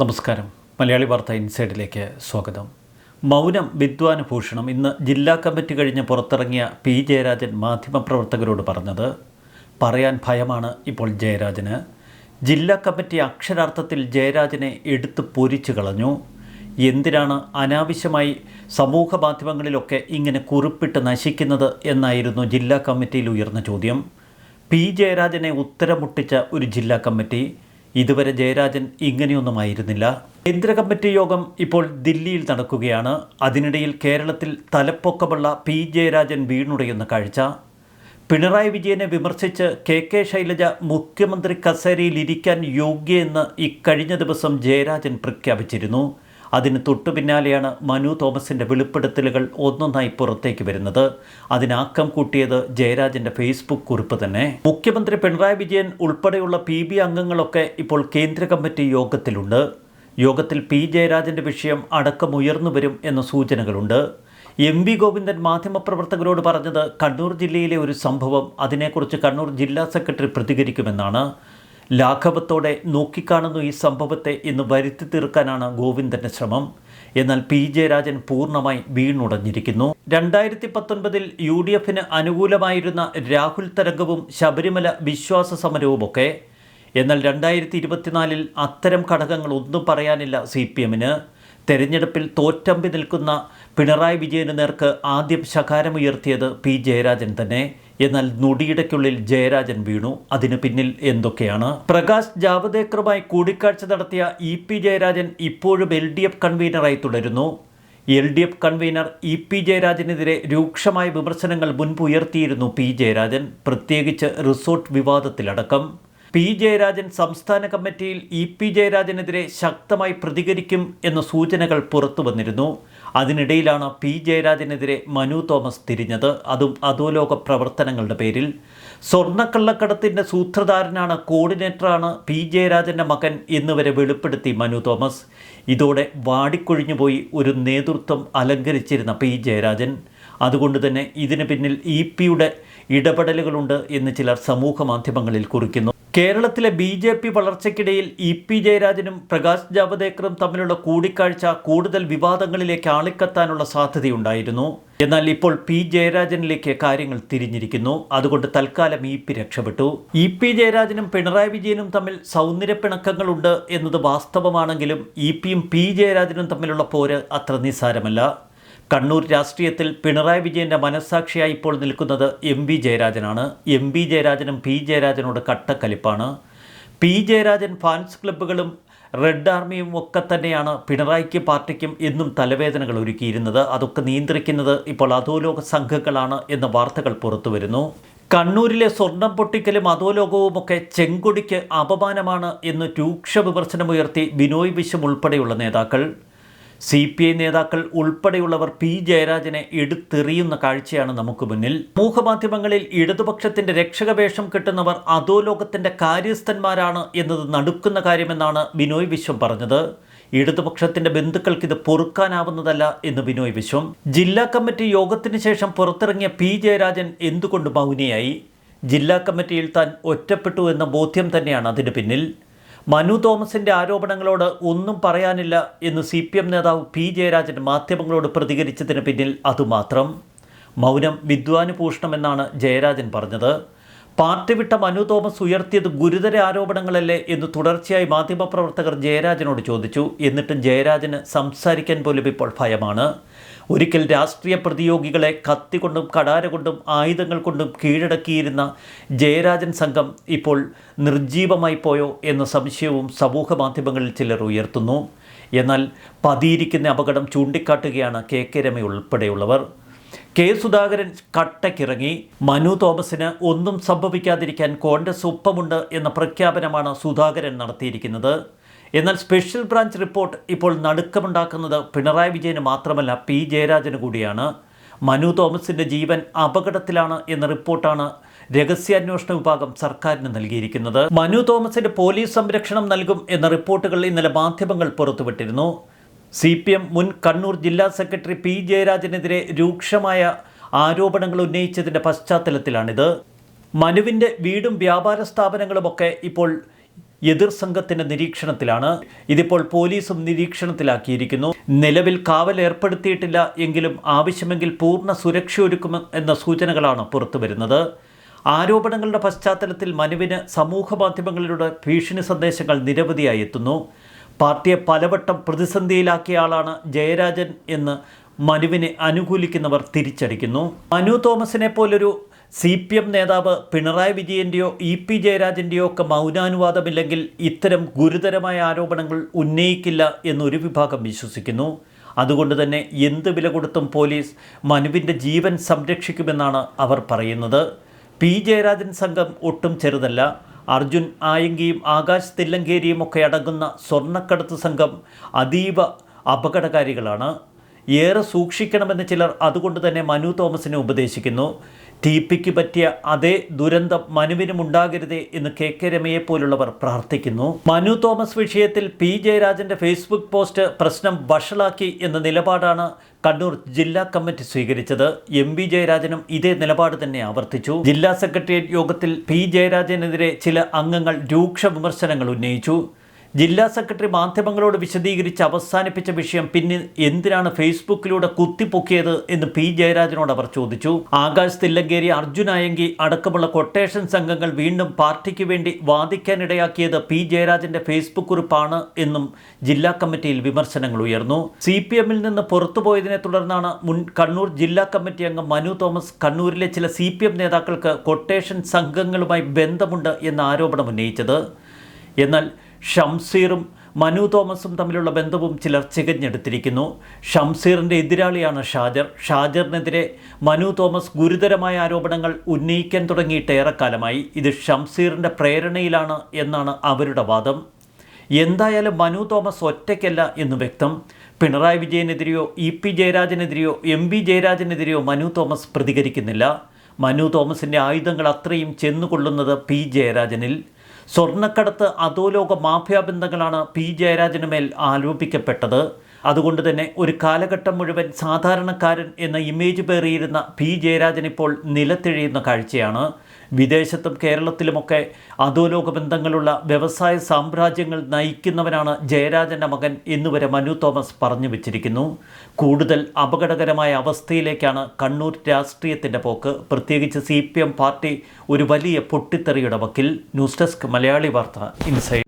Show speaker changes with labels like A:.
A: നമസ്കാരം. മലയാളി വാർത്ത ഇൻസൈഡിലേക്ക് സ്വാഗതം. മൗനം വിദ്വാനുഭൂഷണം ഇന്ന് ജില്ലാ കമ്മിറ്റി കഴിഞ്ഞ് പുറത്തിറങ്ങിയ പി. ജയരാജൻ മാധ്യമപ്രവർത്തകരോട് പറഞ്ഞത് പറയാൻ ഭയമാണ് ഇപ്പോൾ ജയരാജന്. ജില്ലാ കമ്മിറ്റി അക്ഷരാർത്ഥത്തിൽ ജയരാജനെ എടുത്തു പൊരിച്ചു കളഞ്ഞു. എന്തിനാണ് അനാവശ്യമായി സമൂഹ മാധ്യമങ്ങളിലൊക്കെ ഇങ്ങനെ കുറിപ്പിട്ട് നശിക്കുന്നത് എന്നായിരുന്നു ജില്ലാ കമ്മിറ്റിയിൽ ഉയർന്ന ചോദ്യം. പി. ജയരാജനെ ഉത്തരമുട്ടിച്ച ഒരു ജില്ലാ കമ്മിറ്റി ഇതുവരെ ജയരാജൻ ഇങ്ങനെയൊന്നുമായിരുന്നില്ല. കേന്ദ്ര കമ്മിറ്റി യോഗം ഇപ്പോൾ ദില്ലിയിൽ നടക്കുകയാണ്. അതിനിടയിൽ കേരളത്തിൽ തലപ്പൊക്കമുള്ള പി ജയരാജൻ വീണുടയുന്ന കാഴ്ച. പിണറായി വിജയനെ വിമർശിച്ച് കെ കെ ശൈലജ മുഖ്യമന്ത്രി കസേരയിൽ ഇരിക്കാൻ യോഗ്യയെന്ന് ഇക്കഴിഞ്ഞ ദിവസം ജയരാജൻ പ്രഖ്യാപിച്ചിരുന്നു. അതിന് തൊട്ടു പിന്നാലെയാണ് മനു തോമസിന്റെ വെളിപ്പെടുത്തലുകൾ ഒന്നൊന്നായി പുറത്തേക്ക് വരുന്നത്. അതിനാക്കം കൂട്ടിയത് ജയരാജന്റെ ഫേസ്ബുക്ക് കുറിപ്പ് തന്നെ. മുഖ്യമന്ത്രി പിണറായി വിജയൻ ഉൾപ്പെടെയുള്ള പി ബി അംഗങ്ങളൊക്കെ ഇപ്പോൾ കേന്ദ്ര കമ്മിറ്റി യോഗത്തിലുണ്ട്. യോഗത്തിൽ പി ജയരാജന്റെ വിഷയം അടക്കം ഉയർന്നു വരും എന്ന സൂചനകളുണ്ട്. എം വി ഗോവിന്ദൻ മാധ്യമപ്രവർത്തകരോട് പറഞ്ഞത് കണ്ണൂർ ജില്ലയിലെ ഒരു സംഭവം അതിനെക്കുറിച്ച് കണ്ണൂർ ജില്ലാ സെക്രട്ടറി പ്രതികരിക്കുമെന്നാണ്. ലാഘവത്തോടെ നോക്കിക്കാണുന്നു ഈ സംഭവത്തെ എന്ന് വരുത്തി തീർക്കാനാണ് ഗോവിന്ദന്റെ ശ്രമം. എന്നാൽ പി. ജയരാജൻ പൂർണമായി വീണുടഞ്ഞിരിക്കുന്നു. രണ്ടായിരത്തി പത്തൊൻപതിൽ യു ഡി എഫിന് അനുകൂലമായിരുന്ന രാഹുൽ തരംഗവും ശബരിമല വിശ്വാസ സമരവുമൊക്കെ. എന്നാൽ രണ്ടായിരത്തി ഇരുപത്തിനാലിൽ അത്തരം ഘടകങ്ങൾ ഒന്നും പറയാനില്ല സി പി എമ്മിന്. തെരഞ്ഞെടുപ്പിൽ തോറ്റമ്പി നിൽക്കുന്ന പിണറായി വിജയന് നേർക്ക് ആദ്യം ശകാരമുയർത്തിയത് പി ജയരാജൻ തന്നെ. എന്നാൽ നൊടിയിടയ്ക്കുള്ളിൽ ജയരാജൻ വീണു. അതിനു പിന്നിൽ എന്തൊക്കെയാണ്? പ്രകാശ് ജാവദേക്കറുമായി കൂടിക്കാഴ്ച നടത്തിയ ഇ പി ജയരാജൻ ഇപ്പോഴും എൽ ഡി എഫ് കൺവീനറായി തുടരുന്നു. L D F convener E P ജയരാജനെതിരെ രൂക്ഷമായ വിമർശനങ്ങൾ മുൻപുയർത്തിയിരുന്നു പി ജയരാജൻ. പ്രത്യേകിച്ച് റിസോർട്ട് വിവാദത്തിലടക്കം. പി ജയരാജൻ സംസ്ഥാന കമ്മിറ്റിയിൽ ഇ പി ജയരാജനെതിരെ ശക്തമായി പ്രതികരിക്കും എന്ന സൂചനകൾ പുറത്തു വന്നിരുന്നു. അതിനിടയിലാണ് പി ജയരാജനെതിരെ മനു തോമസ് തിരിഞ്ഞത്. അതും അധോലോക പ്രവർത്തനങ്ങളുടെ പേരിൽ. സ്വർണക്കള്ളക്കടത്തിന്റെ സൂത്രധാരനാണ് കോർഡിനേറ്ററാണ് പി ജയരാജന്റെ മകൻ എന്നിവരെ വെളിപ്പെടുത്തി മനു തോമസ്. ഇതോടെ വാടിക്കൊഴിഞ്ഞുപോയി ഒരു നേതൃത്വം അലങ്കരിച്ചിരുന്ന പി ജയരാജൻ. അതുകൊണ്ട് തന്നെ ഇതിന് പിന്നിൽ ഇ പിയുടെ ഇടപെടലുകളുണ്ട് എന്ന് ചിലർ സമൂഹ മാധ്യമങ്ങളിൽ കുറിക്കുന്നു. കേരളത്തിലെ ബി ജെ പി വളർച്ചയ്ക്കിടയിൽ ഇ പി ജയരാജനും പ്രകാശ് ജാവദേക്കറും തമ്മിലുള്ള കൂടിക്കാഴ്ച കൂടുതൽ വിവാദങ്ങളിലേക്ക് ആളിക്കത്താനുള്ള സാധ്യതയുണ്ടായിരുന്നു. എന്നാൽ ഇപ്പോൾ പി ജയരാജനിലേക്ക് കാര്യങ്ങൾ തിരിഞ്ഞിരിക്കുന്നു. അതുകൊണ്ട് തൽക്കാലം ഇ പി രക്ഷപ്പെട്ടു. ഇ പി ജയരാജനും പിണറായി വിജയനും തമ്മിൽ സൗന്ദര്യപ്പിണക്കങ്ങളുണ്ട് എന്നത് വാസ്തവമാണെങ്കിലും ഇ പിയും പി ജയരാജനും തമ്മിലുള്ള പോര് അത്ര നിസ്സാരമല്ല. കണ്ണൂർ രാഷ്ട്രീയത്തിൽ പിണറായി വിജയന്റെ മനസ്സാക്ഷിയായി ഇപ്പോൾ നിൽക്കുന്നത് എം വി ജയരാജനാണ്. എം വി ജയരാജനും പി ജയരാജനോട് കട്ടക്കലിപ്പാണ്. പി ജയരാജൻ ഫാൻസ് ക്ലബ്ബുകളും റെഡ് ആർമിയും ഒക്കെ തന്നെയാണ് പിണറായിക്ക് പാർട്ടിക്കും എന്നും തലവേദനകൾ ഒരുക്കിയിരുന്നത്. അതൊക്കെ നിയന്ത്രിക്കുന്നത് ഇപ്പോൾ അധോലോക സംഘങ്ങളാണ് എന്ന വാർത്തകൾ പുറത്തു വരുന്നു. കണ്ണൂരിലെ സ്വർണം പൊട്ടിക്കലും അധോലോകവുമൊക്കെ ചെങ്കൊടിക്ക് അപമാനമാണ് എന്ന് രൂക്ഷ വിമർശനമുയർത്തി ബിനോയ് വിശ്വം ഉൾപ്പെടെയുള്ള നേതാക്കൾ. സി പി ഐ നേതാക്കൾ ഉൾപ്പെടെയുള്ളവർ പി ജയരാജനെ എടുത്തെറിയുന്ന കാഴ്ചയാണ് നമുക്ക് മുന്നിൽ. സമൂഹമാധ്യമങ്ങളിൽ ഇടതുപക്ഷത്തിന്റെ രക്ഷകവേഷം കിട്ടുന്നവർ അധോലോകത്തിന്റെ കാര്യസ്ഥന്മാരാണ് എന്നത് നടുക്കുന്ന കാര്യമെന്നാണ് ബിനോയ് വിശ്വം പറഞ്ഞത്. ഇടതുപക്ഷത്തിന്റെ ബന്ധുക്കൾക്ക് ഇത് പൊറുക്കാനാവുന്നതല്ല എന്ന് ബിനോയ് വിശ്വം. ജില്ലാ കമ്മിറ്റി യോഗത്തിന് ശേഷം പുറത്തിറങ്ങിയ പി ജയരാജൻ എന്തുകൊണ്ട് മൗനിയായി? ജില്ലാ കമ്മിറ്റിയിൽ താൻ ഒറ്റപ്പെട്ടു എന്ന ബോധ്യം തന്നെയാണ് അതിന് പിന്നിൽ. മനു തോമസിന്റെ ആരോപണങ്ങളോട് ഒന്നും പറയാനില്ല എന്ന് സി പി എം നേതാവ് പി ജയരാജൻ മാധ്യമങ്ങളോട് പ്രതികരിച്ചതിന് പിന്നിൽ അതുമാത്രം. മൗനം വിദ്വാനുഭൂഷണമെന്നാണ് ജയരാജൻ പറഞ്ഞത്. പാർട്ടി വിട്ട മനു തോമസ് ഉയർത്തിയത് ഗുരുതര ആരോപണങ്ങളല്ലേ എന്ന് തുടർച്ചയായി മാധ്യമപ്രവർത്തകർ ജയരാജനോട് ചോദിച്ചു. എന്നിട്ടും ജയരാജന് സംസാരിക്കാൻ പോലും ഇപ്പോൾ ഭയമാണ്. ഒരിക്കൽ രാഷ്ട്രീയ പ്രതിയോഗികളെ കത്തി കൊണ്ടും കടാര കൊണ്ടും ആയുധങ്ങൾ കൊണ്ടും കീഴടക്കിയിരുന്ന ജയരാജൻ സംഘം ഇപ്പോൾ നിർജീവമായി പോയോ എന്ന സംശയവും സമൂഹ മാധ്യമങ്ങളിൽ ചിലർ ഉയർത്തുന്നു. എന്നാൽ പതിയിരിക്കുന്ന അപകടം ചൂണ്ടിക്കാട്ടുകയാണ് കെ കെ രമ ഉൾപ്പെടെയുള്ളവർ. കെ സുധാകരൻ കട്ടക്കിറങ്ങി. മനു തോമസിന് ഒന്നും സംഭവിക്കാതിരിക്കാൻ കോൺഗ്രസ് ഒപ്പമുണ്ട് എന്ന പ്രഖ്യാപനമാണ് സുധാകരൻ നടത്തിയിരിക്കുന്നത്. എന്നാൽ സ്പെഷ്യൽ ബ്രാഞ്ച് റിപ്പോർട്ട് ഇപ്പോൾ നടുക്കമുണ്ടാക്കുന്നത് പിണറായി വിജയന് മാത്രമല്ല പി ജയരാജന് കൂടിയാണ്. മനു തോമസിന്റെ ജീവൻ അപകടത്തിലാണ് എന്ന റിപ്പോർട്ടാണ് രഹസ്യാന്വേഷണ വിഭാഗം സർക്കാരിന് നൽകിയിരിക്കുന്നത്. മനു തോമസിന് പോലീസ് സംരക്ഷണം നൽകും എന്ന റിപ്പോർട്ടുകൾ ഇന്നലെ മാധ്യമങ്ങൾ പുറത്തുവിട്ടിരുന്നു. സി പി എം മുൻ കണ്ണൂർ ജില്ലാ സെക്രട്ടറി പി ജയരാജനെതിരെ രൂക്ഷമായ ആരോപണങ്ങൾ ഉന്നയിച്ചതിന്റെ പശ്ചാത്തലത്തിലാണിത്. മനുവിന്റെ വീടും വ്യാപാര സ്ഥാപനങ്ങളുമൊക്കെ ഇപ്പോൾ എതിർ സംഘത്തിന്റെ നിരീക്ഷണത്തിലാണ്. ഇതിപ്പോൾ പോലീസും നിരീക്ഷണത്തിലാക്കിയിരിക്കുന്നു. നിലവിൽ കാവൽ ഏർപ്പെടുത്തിയിട്ടില്ല എങ്കിലും ആവശ്യമെങ്കിൽ പൂർണ സുരക്ഷ ഒരുക്കും എന്ന സൂചനകളാണ് പുറത്തുവരുന്നത് ആരോപണങ്ങളുടെ പശ്ചാത്തലത്തിൽ മനുവിന് സമൂഹ മാധ്യമങ്ങളിലൂടെ ഭീഷണി സന്ദേശങ്ങൾ നിരവധിയായി എത്തുന്നു. പാർട്ടിയെ പലവട്ടം പ്രതിസന്ധിയിലാക്കിയ ആളാണ് ജയരാജൻ എന്ന് മനുവിനെ അനുകൂലിക്കുന്നവർ തിരിച്ചടിക്കുന്നു മനു തോമസിനെ പോലൊരു സി പി എം നേതാവ് പിണറായി വിജയന്റെയോ ഇ പി ജയരാജന്റെയോ ഒക്കെ മൗനാനുവാദമില്ലെങ്കിൽ ഇത്തരം ഗുരുതരമായ ആരോപണങ്ങൾ ഉന്നയിക്കില്ല എന്നൊരു വിഭാഗം വിശ്വസിക്കുന്നു. അതുകൊണ്ട് തന്നെ എന്ത് വില കൊടുത്തും പോലീസ് മനുവിന്റെ ജീവൻ സംരക്ഷിക്കുമെന്നാണ് അവർ പറയുന്നത്. പി ജയരാജൻ സംഘം ഒട്ടും ചെറുതല്ല. അർജുൻ ആയങ്കിയും ആകാശ് തില്ലങ്കേരിയും ഒക്കെ അടങ്ങുന്ന സ്വർണക്കടത്ത് സംഘം അതീവ അപകടകാരികളാണ്. ഏറെ സൂക്ഷിക്കണമെന്ന് ചിലർ അതുകൊണ്ട് തന്നെ മനു തോമസിനെ ഉപദേശിക്കുന്നു. ടി പിക്ക് പറ്റിയ അതേ ദുരന്തം മനുവിനും ഉണ്ടാകരുതേ എന്ന് കെ കെ രമയെ പോലുള്ളവർ പ്രാർത്ഥിക്കുന്നു. മനു തോമസ് വിഷയത്തിൽ പി ജയരാജന്റെ ഫേസ്ബുക്ക് പോസ്റ്റ് പ്രശ്നം വഷളാക്കി എന്ന നിലപാടാണ് കണ്ണൂർ ജില്ലാ കമ്മിറ്റി സ്വീകരിച്ചത്. എം വി ജയരാജനും ഇതേ നിലപാട് തന്നെ ആവർത്തിച്ചു. ജില്ലാ സെക്രട്ടേറിയറ്റ് യോഗത്തിൽ പി ജയരാജനെതിരെ ചില അംഗങ്ങൾ രൂക്ഷ വിമർശനങ്ങൾ ഉന്നയിച്ചു. ജില്ലാ സെക്രട്ടറി മാധ്യമങ്ങളോട് വിശദീകരിച്ച് അവസാനിപ്പിച്ച വിഷയം പിന്നെ എന്തിനാണ് ഫേസ്ബുക്കിലൂടെ കുത്തിപ്പൊക്കിയത് എന്ന് പി ജയരാജനോട് അവർ ചോദിച്ചു. ആകാശ് തില്ലങ്കേരി അർജുൻ അയങ്കി അടക്കമുള്ള കൊട്ടേഷൻ സംഘങ്ങൾ വീണ്ടും പാർട്ടിക്ക് വേണ്ടി വാദിക്കാനിടയാക്കിയത് പി ജയരാജന്റെ ഫേസ്ബുക്ക് കുറിപ്പാണ് എന്നും ജില്ലാ കമ്മിറ്റിയിൽ വിമർശനങ്ങൾ ഉയർന്നു. സി പി എമ്മിൽ നിന്ന് പുറത്തുപോയതിനെ തുടർന്നാണ് മുൻ കണ്ണൂർ ജില്ലാ കമ്മിറ്റി അംഗം മനു തോമസ് കണ്ണൂരിലെ ചില സി പി എം നേതാക്കൾക്ക് കൊട്ടേഷൻ സംഘങ്ങളുമായി ബന്ധമുണ്ട് എന്ന ആരോപണം ഉന്നയിച്ചത്. എന്നാൽ ഷംസീറും മനു തോമസും തമ്മിലുള്ള ബന്ധവും ചിലർ ചികഞ്ഞെടുത്തിരിക്കുന്നു. ഷംസീറിന്റെ എതിരാളിയാണ് ഷാജർ. ഷാജറിനെതിരെ മനു തോമസ് ഗുരുതരമായ ആരോപണങ്ങൾ ഉന്നയിക്കാൻ തുടങ്ങിയിട്ട് ഏറെക്കാലമായി. ഇത് ഷംസീറിന്റെ പ്രേരണയിലാണ് എന്നാണ് അവരുടെ വാദം. എന്തായാലും മനു തോമസ് ഒറ്റയ്ക്കല്ല എന്ന് വ്യക്തം. പിണറായി വിജയനെതിരെയോ ഇ പി ജയരാജനെതിരെയോ എം വി ജയരാജനെതിരെയോ മനു തോമസ് പ്രതികരിക്കുന്നില്ല. മനു തോമസിന്റെ ആയുധങ്ങൾ അത്രയും ചെന്നുകൊള്ളുന്നത് പി ജയരാജനിൽ. സ്വർണക്കടത്ത് അധോലോക മാഫിയ ബന്ധങ്ങളാണ് പി ജയരാജനുമേൽ ആരോപിക്കപ്പെട്ടത്. അതുകൊണ്ട് തന്നെ ഒരു കാലഘട്ടം മുഴുവൻ സാധാരണക്കാരൻ എന്ന ഇമേജ് പേറിയിരുന്ന പി ജയരാജൻ ഇപ്പോൾ നിലത്തിഴിയുന്ന കാഴ്ചയാണ്. വിദേശത്തും കേരളത്തിലുമൊക്കെ അധോലോക ബന്ധങ്ങളുള്ള വ്യവസായ സാമ്രാജ്യങ്ങൾ നയിക്കുന്നവനാണ് ജയരാജന്റെ മകൻ എന്നുവരെ മനു തോമസ് പറഞ്ഞു വച്ചിരിക്കുന്നു. കൂടുതൽ അപകടകരമായ അവസ്ഥയിലേക്കാണ് കണ്ണൂർ രാഷ്ട്രീയത്തിന്റെ പോക്ക്. പ്രത്യേകിച്ച് സി പാർട്ടി ഒരു വലിയ പൊട്ടിത്തെറിയുടെ വക്കിൽ. ന്യൂസ് ഡെസ്ക് മലയാളി വാർത്ത ഇൻസൈഡ്.